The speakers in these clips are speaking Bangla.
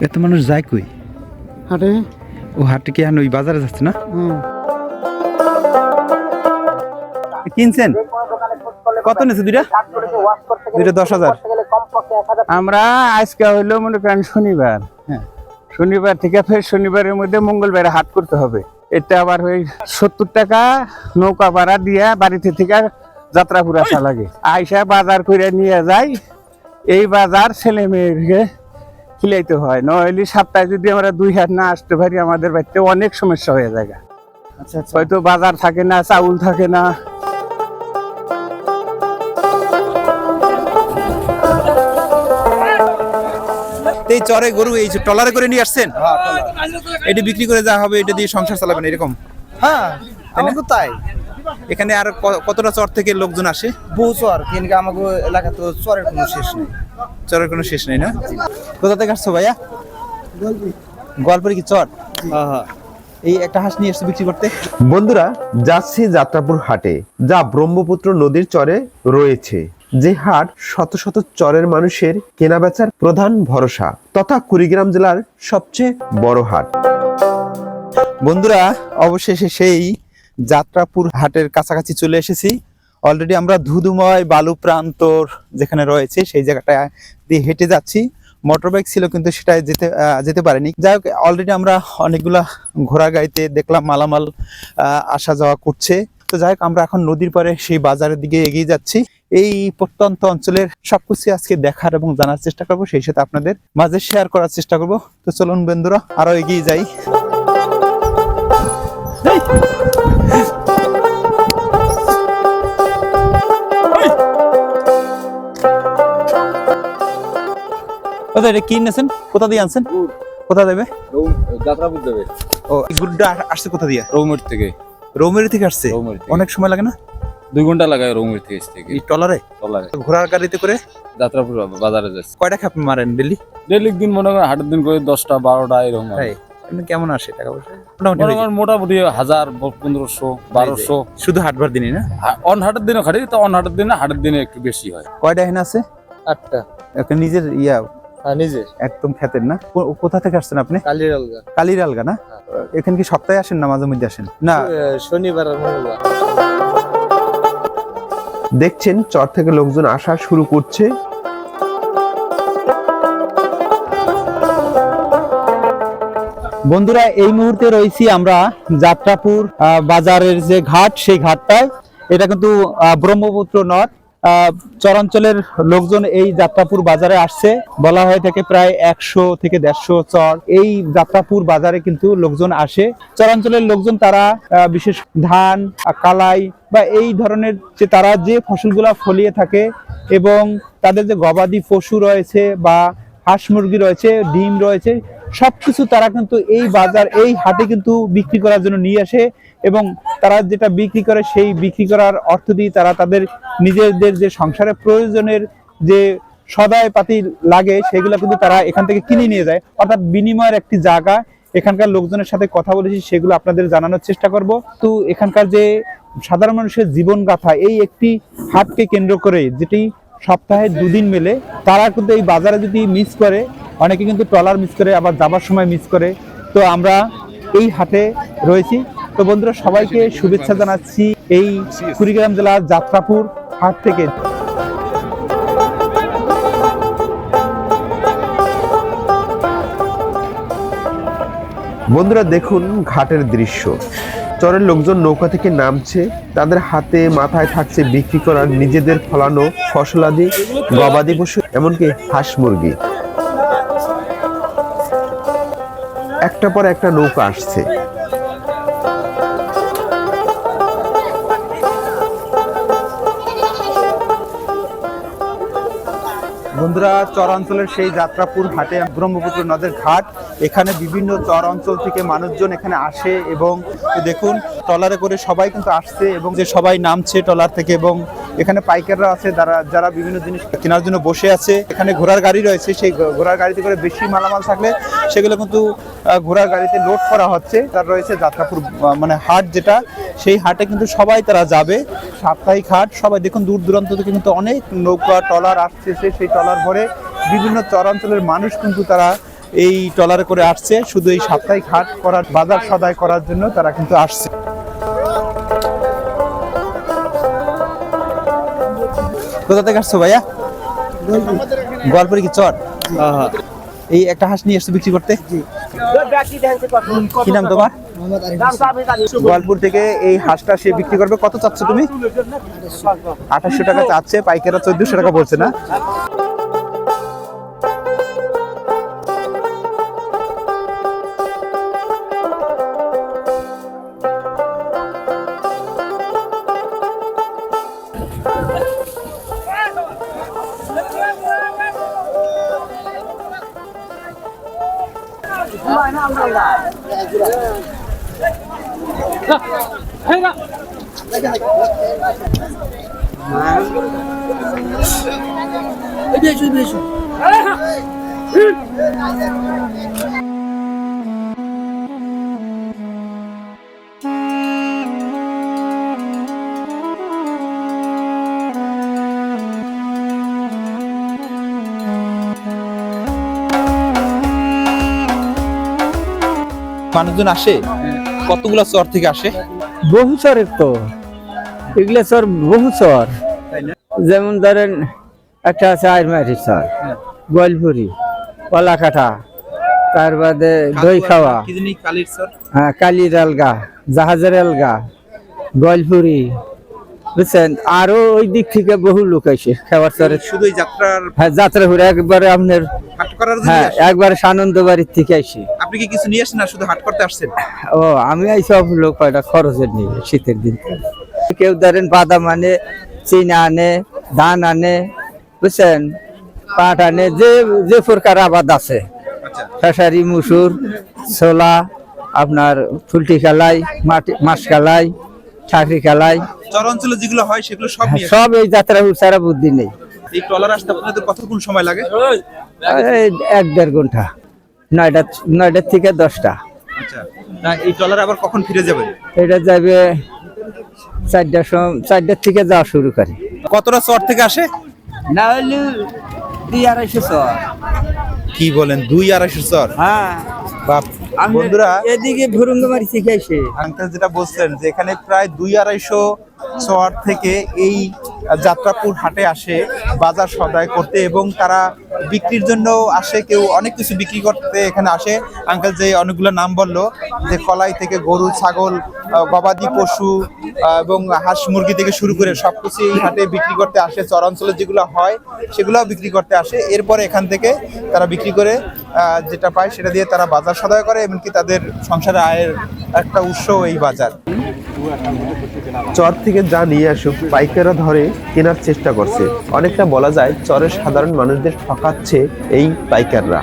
এত মানুষ যায় কই? হাটে? ও হাটে কি ওই বাজারে যাচ্ছে না? হুম। কিনছেন? কত নিয়েছে দুইটা? দুইটা দশ হাজার। আমরা আজকে হইল মনে করেন শনিবার। হ্যাঁ। শনিবার থেকে ফের শনিবারের মধ্যে মঙ্গলবারে হাট করতে হবে। এটা আবার ওই সত্তর টাকা নৌকা ভাড়া দিয়া বাড়িতে থেকে যাত্রা পুরা আসা লাগে। আইসা বাজার করে নিয়ে যাই এই বাজার ছেলে মেয়েকে খিলাইতে হয়। নইলে সপ্তাহে যদি আমরা দুই হাত না আসতে পারি আমাদের বাড়িতে অনেক সমস্যা হয়ে যায় আচ্ছা আচ্ছা। হয়তো বাজার থাকে না চাউল থাকে না তো এই চরে গরু এই যে ট্রলারে করে নিয়ে আসছেন? এটি বিক্রি করে যা হবে এটা দিয়ে সংসার চালাবেন এরকম? হ্যাঁ আমার তো তাই। এখানে আর কতটা চর থেকে লোকজন আসে? বহু চর কিন্তু আমাকে এলাকা তো চরের কোনো শেষ নেই। চরের কোনো শেষ নেই না? কোথা থেকে আসছো ভাইয়া? গল্পের কি চর? হ্যাঁ এই একটা হাঁস নিয়ে এসছে বিক্রি করতে? বন্ধুরা যাচ্ছি যাত্রাপুর হাটে যা ব্রহ্মপুত্র নদীর চরে রয়েছে। যে হাট শত শত চরের মানুষের কেনাবেচার প্রধান ভরসা, তথা কুড়িগ্রাম জেলার সবচেয়ে বড় হাট। বন্ধুরা, অবশেষে সেই যাত্রাপুর হাটের কাছাকাছি চলে এসেছি। অলরেডি আমরা ধুধুময় বালু প্রান্তর যেখানে রয়েছে, সেই জায়গাটা দিয়ে হেঁটে যাচ্ছি। মোটর বাইক ছিল কিন্তু সেটা যেতে যেতে পারেনি। যাই হোক অলরেডি আমরা অনেকগুলা ঘোড়া গাড়িতে দেখলাম মালামাল আসা যাওয়া করছে। তো যাই হোক আমরা এখন নদীর পরে সেই বাজারের দিকে এগিয়ে যাচ্ছি। এই প্রত্যন্ত অঞ্চলের সবকিছু আজকে দেখার এবং জানার চেষ্টা করব সেই সাথে আপনাদের মাঝে শেয়ার করার চেষ্টা করব। তো চলুন বন্ধুরা আরও এগিয়ে যাই। কোথা এটা কি কোথা দিয়ে আনছেন? কোথা দেবে? দেবে। ও গুড়টা আসছে কোথা দিয়ে? রৌমের থেকে। রৌমেরি থেকে আসছে? অনেক সময় লাগে না? দুই ঘণ্টা লাগায় রৌমের থেকে থেকে। এই টলারে চলারে ঘোড়ার গাড়িতে করে? যাত্রাপুর বাজারে যাচ্ছে। কয়টা খাপ মারেন ডেলি? ডেলি দিন মনে করেন হাটের দিন করে দশটা বারোটা এরকম এমনি কেমন আসে টাকা পয়সা? মোটামুটি মোটামুটি হাজার পনেরোশো বারোশো। শুধু হাটবার দিনই না? অন হাটের দিনে খাটি তো অন হাটের দিনে হাটের দিনে একটু বেশি হয়। কয়টা এখানে আছে? আটটা। নিজের ইয়া নিজে। একদম খেতের না? কোথা থেকে আসছেন আপনি? কালির আলগা। কালির আলগা না? এখানে কি সপ্তাহে আসেন না মাঝে মধ্যে আসেন? না। শনিবার আর মঙ্গলবার। দেখছেন চর থেকে লোকজন আসা শুরু করছে। বন্ধুরা এই মুহূর্তে রয়েছি আমরা যাত্রাপুর বাজারের যে ঘাট সেই ঘাটটায়। এটা কিন্তু ব্রহ্মপুত্র নদ। চরাঞ্চলের লোকজন এই যাত্রাপুর বাজারে আসছে। বলা হয়ে থাকে প্রায় একশো থেকে দেড়শো চর। এই যাত্রাপুর বাজারে কিন্তু লোকজন আসে। চরাঞ্চলের লোকজন তারা বিশেষ ধান কালাই বা এই ধরনের যে তারা যে ফসলগুলা ফলিয়ে থাকে এবং তাদের যে গবাদি পশু রয়েছে বা হাঁস মুরগি রয়েছে, ডিম রয়েছে, সবকিছু তারা কিন্তু এই বাজার, এই হাটে কিন্তু বিক্রি করার জন্য নিয়ে আসে। এবং তারা যেটা বিক্রি করে, সেই বিক্রি করার অর্থ দিয়ে তারা তাদের নিজেদের যে সংসারের প্রয়োজনের যে সদায় পাতি লাগে, সেগুলো কিন্তু তারা এখান থেকে কিনে নিয়ে যায়। অর্থাৎ বিনিময়ের একটি জায়গা। এখানকার লোকজনের সাথে কথা বলেছি, সেগুলো আপনাদের জানানোর চেষ্টা করব। তো এখানকার যে সাধারণ মানুষের জীবন গাথা এই একটি হাটকে কেন্দ্র করে যেটি সপ্তাহে দুদিন মেলে, তারা কিন্তু এই বাজারে যদি মিস করে, অনেকে কিন্তু ট্রলার মিস করে, আবার যাবার সময় মিস করে। তো আমরা এই হাটে রয়েছি। তো বন্ধুরা, সবাইকে শুভেচ্ছা জানাচ্ছি এই কুড়িগ্রাম জেলার যাত্রাপুর হাট থেকে। বন্ধুরা, দেখুন ঘাটের দৃশ্য। চরের লোকজন নৌকা থেকে নামছে, তাদের হাতে মাথায় থাকছে বিক্রি করার নিজেদের ফলানো ফসলাদি, গবাদি পশু, এমনকি হাঁস মুরগি। একটা পর একটা নৌকা আসছে। বন্ধুরা, চরাঞ্চলের সেই যাত্রাপুর ঘাটে ব্রহ্মপুত্র নদের ঘাট। এখানে বিভিন্ন চর অঞ্চল থেকে মানুষজন এখানে আসে এবং দেখুন, ট্রলারে করে সবাই কিন্তু আসছে এবং যে সবাই নামছে ট্রলার থেকে এবং এখানে পাইকাররা আছে, যারা যারা বিভিন্ন জিনিস কেনার জন্য বসে আছে। এখানে ঘোড়ার গাড়ি রয়েছে, সেই ঘোড়ার গাড়িতে করে বেশি মালামাল থাকলে সেগুলো কিন্তু ঘোড়ার গাড়িতে লোড করা হচ্ছে। তার রয়েছে যাত্রাপুর মানে হাট যেটা, সেই হাটে কিন্তু সবাই তারা যাবে। সাপ্তাহিক হাট, সবাই দেখুন দূর দূরান্ত থেকে কিন্তু অনেক নৌকা, ট্রলার আসছে সেই ট্রলার ভরে বিভিন্ন চরাঞ্চলের মানুষ কিন্তু তারা এই ট্রলারে করে আসছে। শুধু এই সাপ্তাহিক হাট করার, বাজার সদায় করার জন্য তারা কিন্তু আসছে। কোথা থেকে আসছো ভাইয়া? গল্পের কি চর? এই একটা হাঁস নিয়ে এসছো বিক্রি করতে? কি নাম তোমার? গোয়ালপুর থেকে এই হাঁসটা সে বিক্রি করবে। কত চাচ্ছ তুমি? আঠাশশো টাকা চাচ্ছে পাইকাররা চোদ্দশো টাকা বলছে না? এদিকে এসো এদিকে এসো মানুষজন আসে? কতগুলো চর থেকে আসে? বহু চরের তো। এগুলো চর বহু চর। যেমন ধরেন একটা আছে আয়মারি চর গোয়ালপুরি কলাকাটা তার বাদে দই খাওয়া। হ্যাঁ কালির আলগা জাহাজের আলগা গোয়ালপুরি বুঝছেন? আরও ওই দিক থেকে বহু লোক আসে খাবার চরে। শুধু যাত্রার হ্যাঁ যাত্রা ঘুরে একবারে আপনার হাট করার জন্য হ্যাঁ একবারে সানন্দ বাড়ির থেকে আসি আপনি কি কিছু নিয়ে আসেন না শুধু হাট করতে আসছেন? ও আমি এই সব লোক কয়টা খরচের নিয়ে শীতের দিন। কেউ ধরেন বাদাম আনে চিনা আনে ধান আনে বুঝছেন? পাট আনে যে যে প্রকার আবাদ আছে। আচ্ছা। খেসারি মুসুর ছোলা আপনার ফুলটি কালাই মাটি মাছ কালাই ঠাকরি কালাই চর অঞ্চলে যেগুলো হয় সেগুলো সব সব এই যাত্রা উচ্চারা বুদ্ধি নেই। এই ট্রলার আসতে আপনাদের কতক্ষণ সময় লাগে? এক দেড় ঘণ্টা নয়টা নয়টার থেকে দশটা। আচ্ছা এই ট্রলার আবার কখন ফিরে যাবেন এটা যাবে চারটার সময় চারটার থেকে যাওয়া শুরু করে। কতটা চর থেকে আসে? না হলে দুই আড়াইশো চর। কি বলেন দুই আড়াইশো চর? হ্যাঁ। বাপ বন্ধুরা এদিকে ভুরুঙ্গ মারি শিখাইছে আঙ্কেল যেটা বলছেন যে এখানে প্রায় দুই আড়াইশো চর থেকে এই যাত্রাপুর হাটে আসে বাজার সদাই করতে এবং তারা বিক্রির জন্য আসে কেউ অনেক কিছু বিক্রি করতে এখানে আসে। আঙ্কেল যে অনেকগুলো নাম বলল যে কলাই থেকে গরু ছাগল গবাদি পশু এবং হাঁস মুরগি থেকে শুরু করে সব সবকিছু এই হাটে বিক্রি করতে আসে চরাঞ্চলে যেগুলো হয় সেগুলোও বিক্রি করতে আসে। এরপরে এখান থেকে তারা বিক্রি করে যেটা পায় সেটা দিয়ে তারা বাজার সদাই করে এমনকি তাদের সংসারে আয়ের একটা উৎস এই বাজার। চর থেকে যা নিয়ে আসুক পাইকাররা ধরে কেনার চেষ্টা করছে। অনেকটা বলা যায় চরের সাধারণ মানুষদের ঠকাচ্ছে এই পাইকাররা।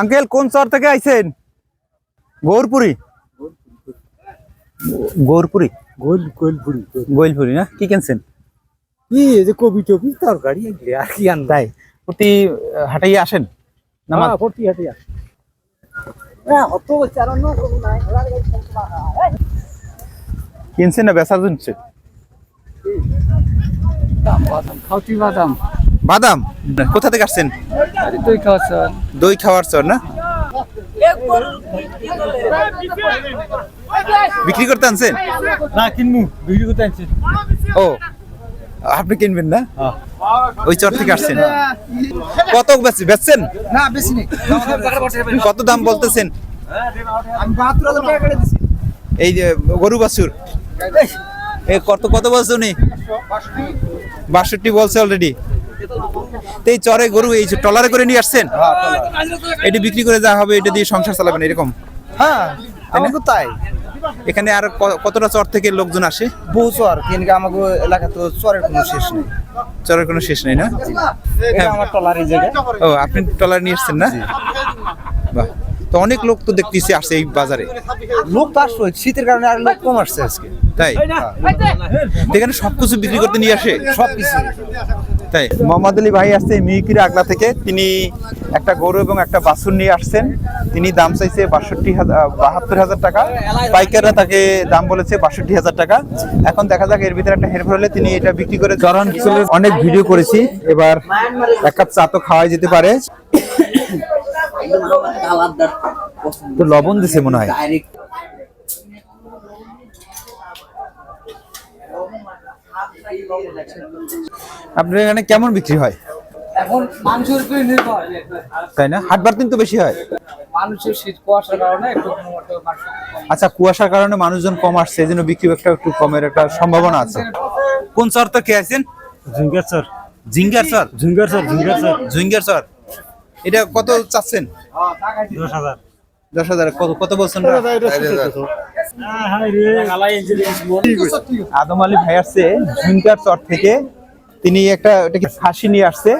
আঙ্কেল কোন চর থেকে আইছেন? গৌরপুরি। গৌরপুরি। গোল গোলপুরি গোইলপুরি না? কি কিনছেন? কি এই যে কবি টবি তরকারি আর কি আনবে? তাই? প্রতি হাটেই আসেন? না হ্যাঁ কিনছেন না জন্য খাওতি বাদাম বাদাম কোথা থেকে আসছেন? দই খাওয়া স্যার দই খাওয়ার চর না বিক্রি করতে আনছেন? না কিনমু। বিক্রি করতে আনছি। ও আপনি কিনবেন না? ওই চর থেকে আসছেন। কত বেচছি বেচছেন? না বেশি নেই। কত দাম বলতেছেন? এই যে গরু বাছুর। কত কত বলছো উনি? বাষট্টি বলছে অলরেডি এই চরে গরু এই যে ট্রলারে করে নিয়ে আসছেন? এটি বিক্রি করে যা হবে এটা দিয়ে সংসার চালাবেন এরকম? হ্যাঁ আমাকে তাই। এখানে আর কতটা চর থেকে লোকজন আসে? বহু চর কিন্তু আমাকে এলাকা তো চরের কোনো শেষ নেই। চরের কোনো শেষ নেই না? আমার টলার এই জায়গায়। ও আপনি ট্রলার নিয়ে এসছেন না? বাহ। তো অনেক লোক তো দেখতেছি আসছে এই বাজারে। লোক তো আসলো শীতের কারণে আর লোক কম আসছে আজকে। তাই? এখানে সবকিছু বিক্রি করতে নিয়ে আসে? সব কিছু তাই মোহাম্মদ আলী ভাই আসছে মিহিকির আগলা থেকে। তিনি একটা গরু এবং একটা বাছুর নিয়ে আসছেন। তিনি দাম চাইছে বাষট্টি হাজার বাহাত্তর হাজার টাকা। পাইকাররা তাকে দাম বলেছে বাষট্টি হাজার টাকা। এখন দেখা যাক এর ভিতরে একটা হেরফের হলে তিনি এটা বিক্রি করে চরাঞ্চলের অনেক ভিডিও করেছি। এবার এক কাপ চা তো খাওয়াই যেতে পারে। তো লবণ দিছে মনে হয়। আপনার এখানে কেমন বিক্রি হয়? এখন মানুষের উপরে নির্ভর। তাই না? হাটবার দিন তো বেশি হয়। মানুষের শীত কুয়াশার কারণে একটু। আচ্ছা কুয়াশার কারণে মানুষজন কম আসছে এই জন্য বিক্রি একটা একটু কমের একটা সম্ভাবনা আছে। কোন স্যার তো কে আছেন ঝুঙ্গার স্যার জিঙ্গার স্যার ঝুঙ্গার স্যার ঝুঙ্গার স্যার জিঙ্গার স্যার এটা কত চাচ্ছেন? দশ হাজার। দশ হাজার। কত কত বলছেন? আদম আলী ভাই আসছে ঝুঙ্কার চর থেকে। তিনি একটা এটাকে খাসি নিয়ে আসছে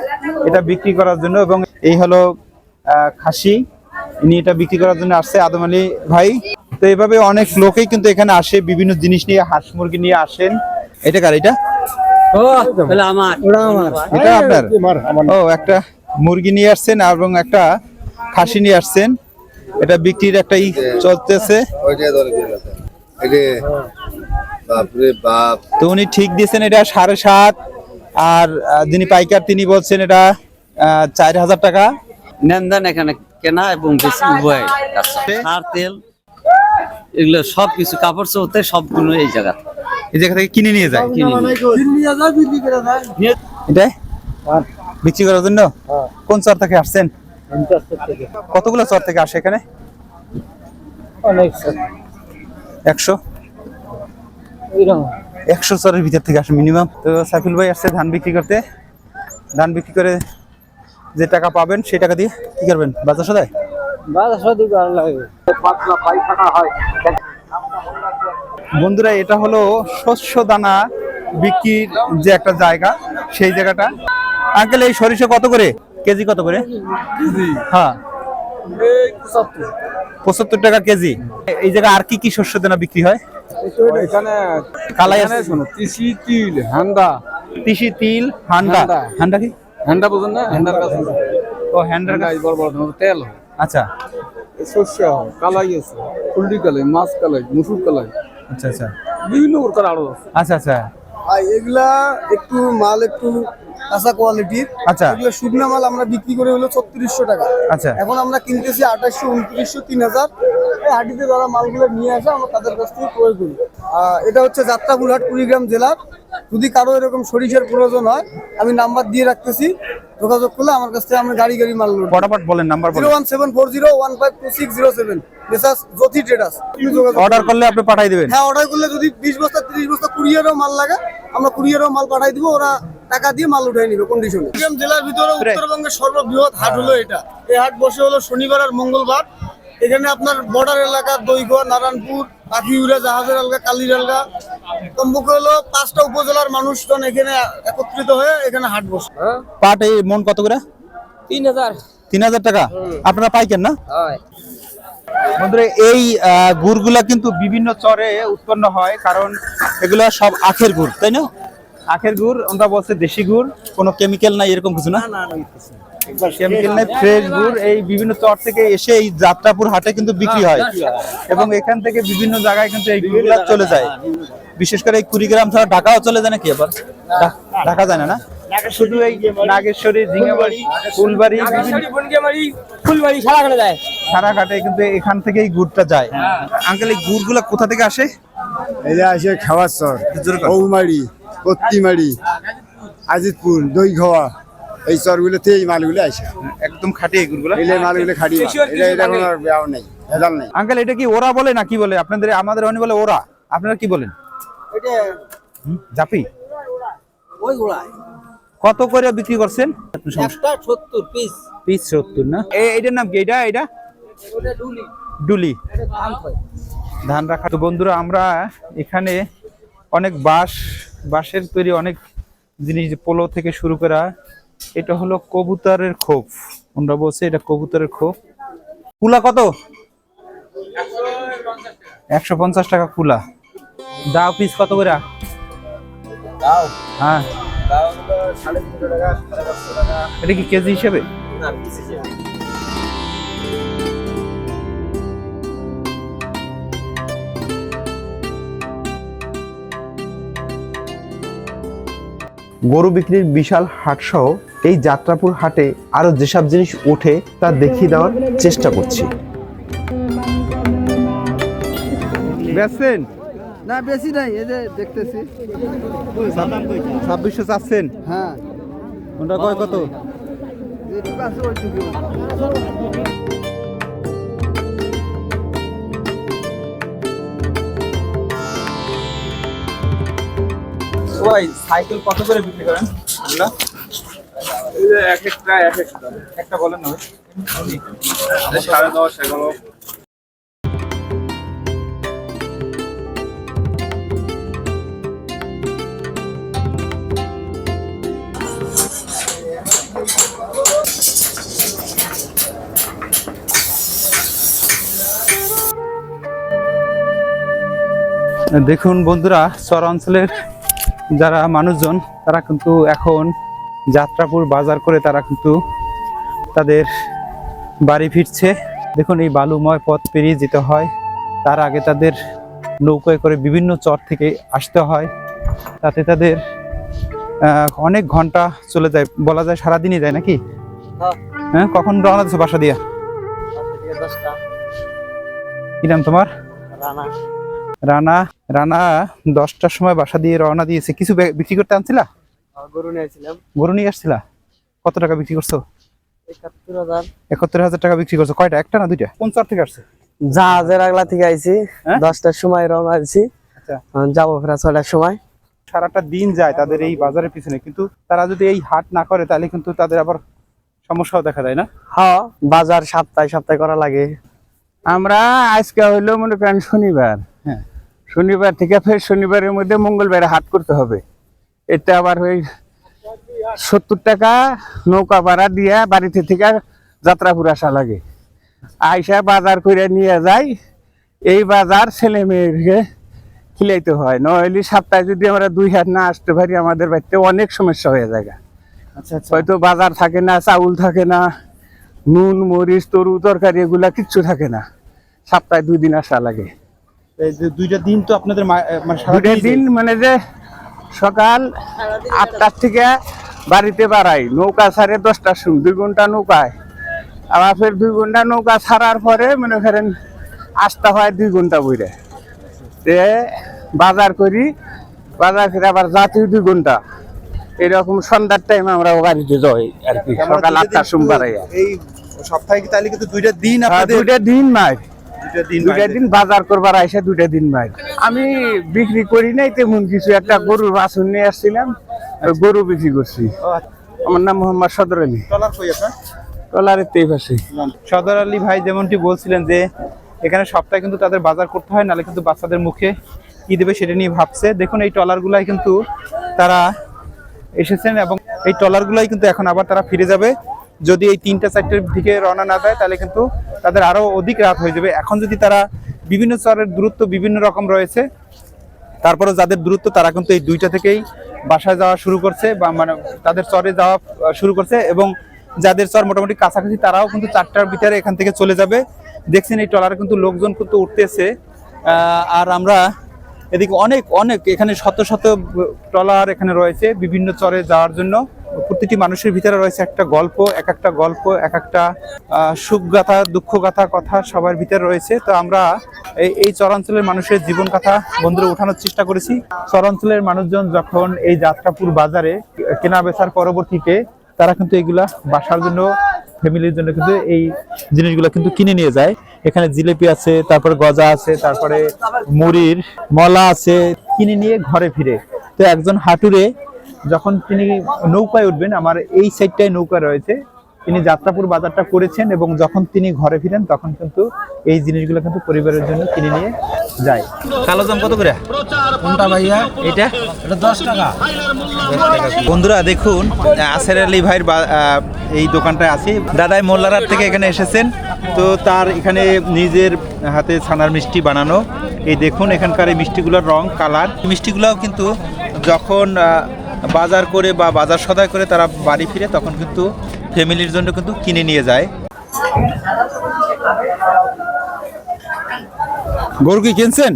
এটা বিক্রি করার জন্য। এবং এই হলো আহ, খাসি। ইনি এটা বিক্রি করার জন্য আসছে আদম আলী ভাই। তো এইভাবে অনেক লোকেই কিন্তু এখানে আসে বিভিন্ন জিনিস নিয়ে হাঁস মুরগি নিয়ে আসেন। এটা কার এটা? এটা আপনার? ও একটা মুরগি নিয়ে আসছেন এবং একটা খাসি নিয়ে আসছেন। এটা বিক্রির একটা ই চলতেছে। তো উনি ঠিক দিয়েছেন এটা সাড়ে সাত। আর যিনি পাইকার তিনি বলছেন এটা চার হাজার টাকা। নেনদেন এখানে কেনা এবং উভয়। সার তেল এগুলো সব কিছু কাপড় চৌতে সবগুলো এই জায়গা। এই জায়গা থেকে কিনে নিয়ে যায়? কিনে নিয়ে। বিক্রি করার জন্য? কোন চর থেকে আসছেন? কতগুলো চর থেকে আসে এখানে? একশো? একশো চরের ভিতর থেকে আসে মিনিমাম তো সাইফুল ভাই আসছে ধান বিক্রি করতে। ধান বিক্রি করে যে টাকা পাবেন সেই টাকা দিয়ে কি করবেন? বাজার সদায়? বন্ধুরা এটা হলো শস্য দানা বিক্রির যে একটা জায়গা সেই জায়গাটা। আঙ্কেল এই সরিষা কত করে? কেজি কত করে? হ্যাঁ। পঁচাত্তর। টাকা কেজি। এই জায়গায় আর কি কি শস্য দানা বিক্রি হয়? এখানে আছে। শোনো তিসি তিল হান্ডা। তিসি তিল হান্ডা। হান্ডা। হান্ডা কি? হান্ডা বুঝুন না? হান্ডার কাছে। ও হ্যান্ডার হান্ডা বড় বড় ধরনের তেল আচ্ছা। শস্য কালাই আছে। ফুলডি কালাই মাছ কালাই মুসুর কালাই। আচ্ছা আচ্ছা। বিভিন্ন প্রকার আরও আছে। আচ্ছা আচ্ছা। আর এগুলা একটু মাল একটু কাঁচা কোয়ালিটির আচ্ছা। এগুলো শুকনা মাল আমরা বিক্রি করে হলো ছত্রিশশো টাকা। আচ্ছা। এখন আমরা কিনতেছি আঠাশশো উনত্রিশশো তিন হাজার। এই হাটিতে যারা মালগুলো নিয়ে আসে আমরা তাদের কাছ থেকে ক্রয় করি। এটা হচ্ছে যাত্রাপুরহাট কুড়িগ্রাম জেলার। যদি কারও এরকম সরিষার প্রয়োজন হয় আমি নাম্বার দিয়ে রাখতেছি। যোগাযোগ করলে আমার কাছ থেকে আমরা গাড়ি গাড়ি মাল ফটাফট বলেন নাম্বার জিরো বলেন one seven four zero one five two six zero seven. Message Jyoti traders তুমি অর্ডার করলে আপনি পাঠিয়ে দিবেন। হ্যাঁ অর্ডার করলে যদি বিশ বস্তা তিরিশ বস্তা কুরিয়ারও মাল লাগে আমরা কুরিয়ারও মাল পাঠাই দিব। ওরা টাকা দিয়ে মাল উঠাই নিবে কন্ডিশনে কুড়িগ্রাম জেলার ভিতরে উত্তরবঙ্গের সর্ববৃহৎ হাট হলো এটা। এই হাট বসে হলো শনিবার আর মঙ্গলবার। এখানে আপনার বর্ডার এলাকা দইগড় নারায়ণপুর পাখিউড়া জাহাজের আলগা কালির আলগা। কমপক্ষে হলো পাঁচটা উপজেলার মানুষজন এখানে একত্রিত হয়ে এখানে হাট বসে। পাট এই মন কত করে? তিন হাজার। তিন হাজার টাকা? আপনারা পাইকেন না? বন্ধুরা এই আহ, গুড়গুলা কিন্তু বিভিন্ন চরে উৎপন্ন হয় কারণ এগুলো সব আখের গুড় তাই না? আখের গুড় আমরা বলছে দেশি গুড় কোনো কেমিক্যাল নাই এরকম কিছু না? কেমিক্যাল নাই ফ্রেশ গুড় এই বিভিন্ন চর থেকে এসে এই যাত্রাপুর হাটে কিন্তু বিক্রি হয় এবং এখান থেকে বিভিন্ন জায়গায় কিন্তু এই গুড়গুলা চলে যায়। বিশেষ করে এই কুড়িগ্রাম ছাড়া ঢাকাও চলে যায় নাকি আবার ঢাকা যায় না না? শুধু এই নাগেশ্বরী ঝিঙাবাড়ি ফুলবাড়ি বিভিন্ন ফুলবাড়ি সারা করে যায়। সারা ঘাটে কিন্তু এখান থেকেই গুড়টা যায়। আঙ্কেল এই গুড়গুলা কোথা থেকে আসে? এই যে আসে খাওয়ার চর জোরে কর। বৌমারি কত্তিমারি আজিতপুর দই খাওয়া এই চরগুলোতে এই মালগুলো আসে। একদম খাঁটি এই গুড়গুলা? এই মালগুলো মাল। এটা এটা কোনো ব্যাও নেই ভেজাল নেই। আঙ্কেল এটা কি ওরা বলে না কি বলে? আপনাদের আমাদের অনেক বলে ওরা। আপনারা কি বলেন? হুম, জাপি? ওই গোড়ায়। কত করে বিক্রি করছেন? পিস পিস সত্তর না? এ- এইটার নাম কি? এটা এটা? ডুলি। ডুলি। ধান রাখা। তো বন্ধুরা আমরা এখানে অনেক বাঁশ বাঁশের তৈরি অনেক জিনিস পোলো থেকে শুরু করা এটা হলো কবুতরের খোপ। আমরা বলছি এটা কবুতরের খোপ। কুলা কত? একশো পঞ্চাশ টাকা কুলা। দাও পিস কত করে? দাও। হ্যাঁ। এটা কি কেজি হিসেবে? গরু বিক্রির বিশাল হাট সহ এই যাত্রাপুর হাটে আরও যেসব জিনিস ওঠে তা দেখিয়ে দেওয়ার চেষ্টা করছি। না বেশি নাই এই যে দেখতেছি। ছাব্বিশশো চাচ্ছেন? হ্যাঁ। ওটা কয় কত? সাইকেল কত করে বিক্রি করেন? এগুলা এক একটা এক একটা। একটা বলেন না। সাড়ে দশ এগারো। দেখুন বন্ধুরা চর অঞ্চলের যারা মানুষজন তারা কিন্তু এখন যাত্রাপুর বাজার করে তারা কিন্তু তাদের বাড়ি ফিরছে। দেখুন এই বালুময় পথ পেরিয়ে যেতে হয়। তার আগে তাদের নৌকায় করে বিভিন্ন চর থেকে আসতে হয়। তাতে তাদের অনেক ঘণ্টা চলে যায়। বলা যায় সারাদিনই যায় নাকি? হ্যাঁ। হ্যাঁ কখন রওনা দিচ্ছে বাসা দিয়া দশটা। কি নাম তোমার? রানা। রানা রানা দশটার সময় বাসা দিয়ে রওনা দিয়েছে। কিছু বিক্রি করতে আনছিলা? গরু নিয়েছিলাম গরু নিয়ে আসছিলা? কত টাকা বিক্রি করছ? একাত্তর হাজার। একাত্তর হাজার টাকা বিক্রি করছ। কয়টা একটা না দুইটা? কোন চর থেকে আসছে? জাহাজের আগলা থেকে আইছি। হ্যাঁ? দশটার সময় রওনা দিছি আচ্ছা। যাব ফেরা ছয়টার সময়। সারাটা দিন যায় তাদের এই বাজারের পিছনে। কিন্তু তারা যদি এই হাট না করে তাহলে কিন্তু তাদের আবার সমস্যাও দেখা যায় না? হ্যাঁ বাজার সপ্তাহে সপ্তাহে করা লাগে। আমরা আজকে হইল মনে করেন শনিবার। হ্যাঁ। শনিবার থেকে ফের শনিবারের মধ্যে মঙ্গলবারে হাট করতে হবে। এটা আবার ওই সত্তর টাকা নৌকা ভাড়া দিয়া বাড়িতে থেকে যাত্রাপুর আসা লাগে। আইসা বাজার করে নিয়ে যাই এই বাজার ছেলে মেয়েকে খিলাইতে হয়। নইলে সপ্তাহে যদি আমরা দুই হাত না আসতে পারি আমাদের বাড়িতে অনেক সমস্যা হয়ে যায়। আচ্ছা আচ্ছা। হয়তো বাজার থাকে না চাউল থাকে না নুন মরিচ তরু তরকারি এগুলা কিচ্ছু থাকে না। সপ্তাহে দুই দিন আসা লাগে। দুইটা দিন তো আপনাদের মানে দুইটা দিন মানে যে সকাল আটটার থেকে বাড়িতে বাড়াই নৌকা ছাড়ে দশটার সময় দুই ঘণ্টা নৌকায়। আবার ফের দুই ঘণ্টা নৌকা ছাড়ার পরে মনে করেন আসতে হয় দুই ঘণ্টা বইরে তে বাজার করি বাজার করে আবার জাতীয় দুই ঘণ্টা। এরকম সন্ধ্যার টাইম আমরা বাড়িতে যাই আর কি সকাল আটটার সময় বাড়াই। এই সপ্তাহে তাহলে কিন্তু দুইটা দিন হ্যাঁ, দুইটা দিন মার দুইটা দিন বাইরে। বাজার করবার আইসা দুইটা দিন মার আমি বিক্রি করি নাই তেমন কিছু। একটা গরুর বাছুর নিয়ে আসছিলাম গরু বিক্রি করছি। আচ্ছা। আমার নাম মোহাম্মদ সদর আলী। টলারের তেই পাশে। সদর আলী ভাই যেমনটি বলছিলেন যে এখানে সপ্তাহে কিন্তু তাদের বাজার করতে হয় নাহলে কিন্তু বাচ্চাদের মুখে কি দেবে সেটা নিয়ে ভাবছে। দেখুন এই ট্রলারগুলাই কিন্তু তারা এসেছেন এবং এই ট্রলারগুলাই কিন্তু এখন আবার তারা ফিরে যাবে। যদি এই তিনটা চারটের দিকে রওনা না দেয়, তাহলে কিন্তু তাদের আরও অধিক রাত হয়ে যাবে। এখন যদি তারা বিভিন্ন চরের দূরত্ব বিভিন্ন রকম রয়েছে তারপরে যাদের দূরত্ব, তারা কিন্তু এই দুইটা থেকেই বাসায় যাওয়া শুরু করছে বা মানে তাদের চরে যাওয়া শুরু করছে এবং যাদের চর মোটামুটি কাছাকাছি, তারাও কিন্তু চারটার ভিতরে এখান থেকে চলে যাবে। দেখছেন এই ট্রলারে কিন্তু লোকজন কিন্তু উঠতেছে। আর আমরা এদিকে অনেক অনেক এখানে শত শত ট্রলার এখানে রয়েছে বিভিন্ন চরে যাওয়ার জন্য। প্রতিটি মানুষের ভিতরে রয়েছে একটা গল্প এক একটা গল্প এক একটা আহ, সুখ গাথা দুঃখ গাথা কথা সবার ভিতরে রয়েছে। তো আমরা এই চরাঞ্চলের মানুষের জীবন কথা বন্ধুরা উঠানোর চেষ্টা করেছি। চরাঞ্চলের মানুষজন যখন এই যাত্রাপুর বাজারে কেনা বেচার পরবর্তীতে তারা কিন্তু এগুলা বাসার জন্য ফ্যামিলির জন্য কিন্তু এই জিনিসগুলো কিন্তু কিনে নিয়ে যায়। এখানে জিলেপি আছে তারপরে গজা আছে তারপরে মুড়ির মলা আছে কিনে নিয়ে ঘরে ফিরে। তো একজন হাঁটুরে যখন তিনি নৌকায় উঠবেন আমার এই সাইডটায় নৌকা রয়েছে তিনি যাত্রাপুর বাজারটা করেছেন এবং যখন তিনি ঘরে ফিরেন তখন কিন্তু এই জিনিসগুলো কিন্তু পরিবারের জন্য কিনে নিয়ে যায়। কালো জাম কত করে? কোনটা ভাইয়া? এটা? এটা দশ টাকা। বন্ধুরা দেখুন আসের আলী ভাইয়ের বা- এই দোকানটায় আছি। দাদাই মোল্লারার থেকে এখানে এসেছেন। তো তার এখানে নিজের হাতে ছানার মিষ্টি বানানো। এই দেখুন এখানকার এই মিষ্টিগুলোর রং কালার। মিষ্টিগুলোও কিন্তু যখন বাজার করে বা বাজার সদায় করে তারা বাড়ি ফিরে তখন কিন্তু ফ্যামিলির জন্য কিন্তু কিনে নিয়ে যায়। গরু কি কিনছেন?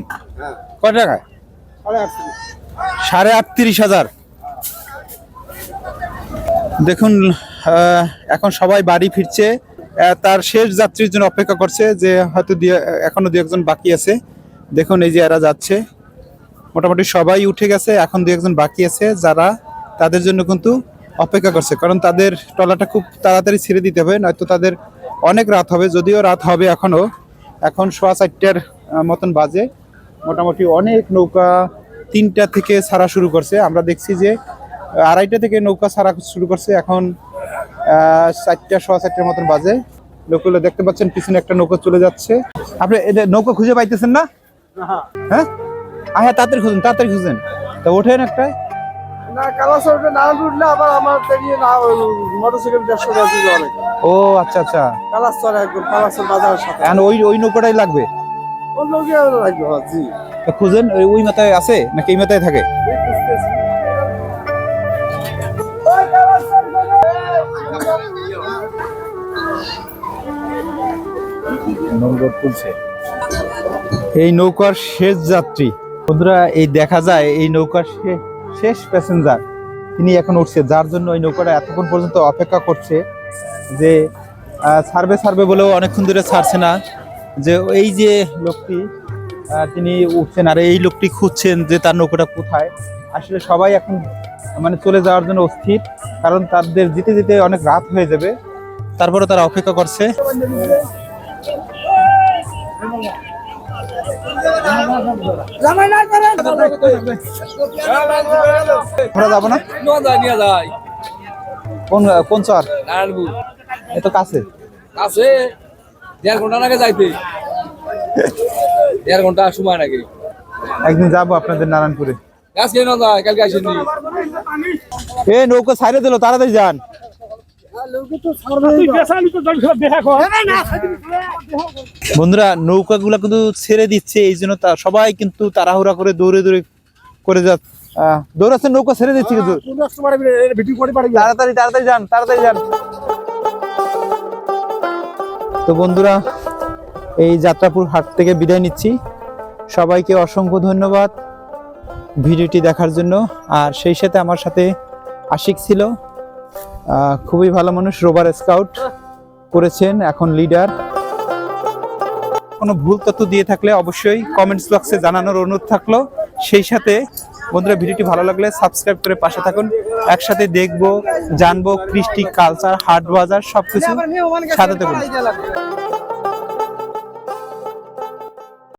কত টাকায়? সাড়ে আটত্রিশ হাজার। দেখুন এখন সবাই বাড়ি ফিরছে। তার শেষ যাত্রীর জন্য অপেক্ষা করছে যে হয়তো এখনও দু একজন বাকি আছে। দেখুন, এই যে এরা যাচ্ছে। মোটামুটি সবাই উঠে গেছে এখন দু একজন বাকি আছে যারা তাদের জন্য কিন্তু অপেক্ষা করছে কারণ তাদের টলাটা খুব তাড়াতাড়ি ছেড়ে দিতে হবে নয়তো তাদের অনেক রাত হবে যদিও রাত হবে এখনও। এখন সোয়া চারটার মতন বাজে। মোটামুটি অনেক নৌকা তিনটা থেকে ছাড়া শুরু করছে। আমরা দেখছি যে আড়াইটা থেকে নৌকা ছাড়া শুরু করছে এখন চারটা সোয়া চারটার মতন বাজে। লোকগুলো দেখতে পাচ্ছেন পিছনে একটা নৌকা চলে যাচ্ছে। আপনি এদের নৌকা খুঁজে পাইতেছেন না। হ্যাঁ? আ হ্যাঁ তাড়াতাড়ি খুঁজুন তাড়াতাড়ি খুঁজেন। তা ওঠেন একটা। না কালাসর উঠে না উঠলে আবার আমার তেরিয়ে না মোটরসাইকেল দেড়শো টাকা হবে ও আচ্ছা আচ্ছা। কালাসর একদম কালাসর বাজারের সাথে। এখন ওই ওই নৌকাটাই লাগবে? অন্য কি লাগবে জি তা খুঁজেন ওই ওই মাথায় আছে নাকি এই মাথায় থাকে? এই খুঁজতেছি। এই নৌকার শেষ যাত্রী। বন্ধুরা, এই দেখা যায় এই নৌকার শেষ প্যাসেঞ্জার তিনি এখন উঠছে, যার জন্য এই নৌকাটা এতক্ষণ পর্যন্ত অপেক্ষা করছে যে ছাড়বে ছাড়বে বলেও অনেকক্ষণ ধরে ছাড়ছে না। যে এই যে লোকটি তিনি উঠছেন আর এই লোকটি খুঁজছেন যে তার নৌকাটা কোথায়। আসলে সবাই এখন মানে চলে যাওয়ার জন্য অস্থির, কারণ তাদের যেতে যেতে অনেক রাত হয়ে যাবে। তারপরে তারা অপেক্ষা করছে। আমরা যাব না? কোন কোন চর? নারায়ণপুর এত কাছে। আছে দেড় ঘণ্টা লাগে যাইতে দেড় ঘণ্টা সময় নাকি একদিন যাব আপনাদের নারায়ণপুরে। আজকে না যায় কালকে আসেনি এ নৌকা ছাইড়ে দিল তাড়াতাড়ি যান। বন্ধুরা নৌকাগুলো কিন্তু ছেড়ে দিচ্ছে এই জন্য তা- সবাই কিন্তু তাড়াহুড়া করে দৌড়ে দৌড়ে করে যা দৌড়াচ্ছে নৌকা ছেড়ে দিচ্ছে কিন্তু। তাড়াতাড়ি তাড়াতাড়ি যান তাড়াতাড়ি যান। তো বন্ধুরা এই যাত্রাপুর হাট থেকে বিদায় নিচ্ছি। সবাইকে অসংখ্য ধন্যবাদ ভিডিওটি দেখার জন্য। আর সেই সাথে আমার সাথে আশিক ছিল। খুবই ভালো মানুষ, রোবার স্কাউট করেছেন, এখন লিডার। কোনো ভুল তথ্য দিয়ে থাকলে অবশ্যই কমেন্টস বক্সে জানানোর অনুরোধ থাকল। সেই সাথে, বন্ধুরা, ভিডিওটি ভালো লাগলে সাবস্ক্রাইব করে পাশে থাকুন। একসাথে দেখব, জানব, কৃষ্টি কালচার হাট বাজার সবকিছু সাথে থাকুন।